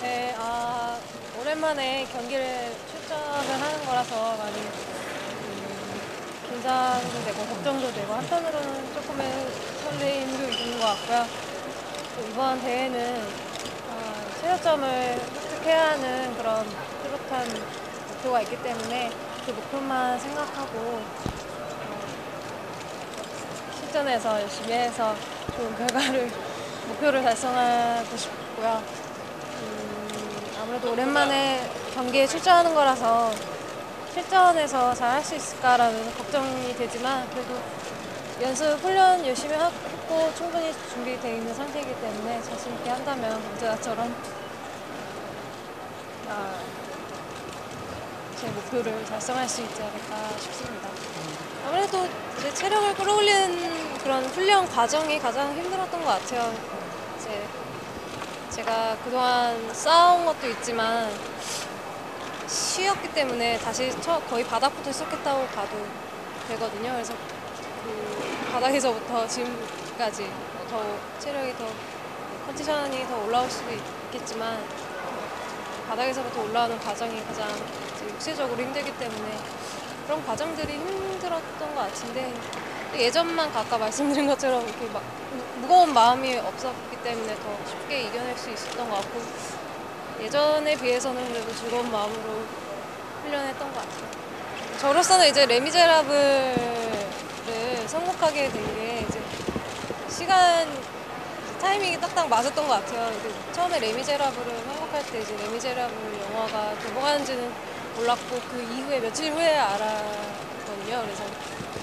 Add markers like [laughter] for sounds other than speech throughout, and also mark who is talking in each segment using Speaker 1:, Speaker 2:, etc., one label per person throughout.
Speaker 1: 네, 아, 오랜만에 경기를 출전을 하는 거라서 많이 음, 긴장도 되고 걱정도 되고 한편으로는 조금의 설레임도 있는 것 같고요. 또 이번 대회는 아, 최저점을 획득해야 하는 그런 뚜렷한 목표가 있기 때문에 그 목표만 생각하고 어, 실전에서 열심히 해서 좋은 결과를 [laughs] 목표를 달성하고 싶고요. 음, 아무래도 오랜만에 경기에 출전하는 거라서 실전에서 잘 할 수 있을까라는 걱정이 되지만 그래도 연습 훈련 열심히 하- 했고 충분히 준비되어 있는 상태이기 때문에 자신 있게 한다면 언제나처럼 아, 제 목표를 달성할 수 있지 않을까 싶습니다. 아무래도 이제 체력을 끌어올리는 그런 훈련 과정이 가장 힘들었던 것 같아요. 이제 제가 그동안 쌓아온 것도 있지만 쉬었기 때문에 다시 처, 거의 바닥부터 시작했다고 봐도 되거든요. 그래서 그 바닥에서부터 지금까지 더 체력이 더 컨디션이 더 올라올 수도 있겠지만 바닥에서부터 올라오는 과정이 가장 육체적으로 힘들기 때문에 그런 과정들이 힘들었던 것 같은데 또 예전만 아까 말씀드린 것처럼 이렇게 막 무- 무거운 마음이 없었기 때문에 더 쉽게 이겨낼 수 있었던 것 같고 예전에 비해서는 그래도 즐거운 마음으로 훈련했던 것 같아요. 저로서는 이제 레미제라블을 선곡하게 된 게 이제 시간 타이밍이 딱딱 맞았던 것 같아요. 처음에 레미제라블을 선곡할 때 이제 레미제라블 영화가 개봉하는지는 몰랐고 그 이후에 며칠 후에 알았거든요. 그래서 음,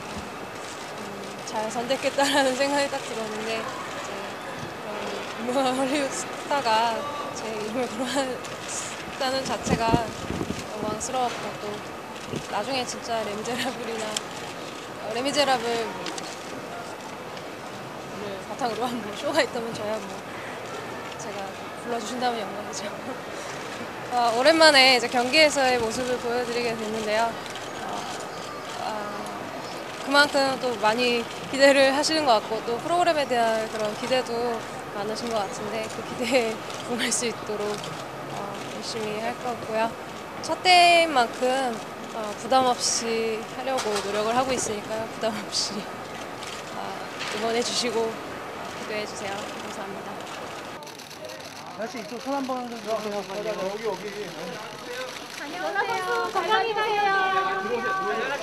Speaker 1: 잘 선택했다라는 [laughs] 생각이 딱 들었는데 이제 그런 헐리우드 스타가 제 이름을 거론했다는 자체가 영광스러웠고 또 나중에 진짜 레미제라블이나 어, 레미제라블 를 바탕으로 한 뭐 쇼가 있다면 저야 뭐 제가 불러주신다면 영광이죠. 어, [laughs] 오랜만에 이제 경기에서의 모습을 보여드리게 됐는데요. 그만큼 또 많이 기대를 하시는 것 같고 또 프로그램에 대한 그런 기대도 많으신 것 같은데 그 기대에 [laughs] 부응할 수 있도록 어, 열심히 할 거고요. 첫 대인 만큼 어, 부담 없이 하려고 노력을 하고 있으니까요. 부담 없이 어, 응원해 주시고 어, 기도해 주세요. 감사합니다.
Speaker 2: 다시 이쪽 손 한번 주세요.
Speaker 3: 여기 여기.
Speaker 4: 안녕하세요. 건강히 가세요.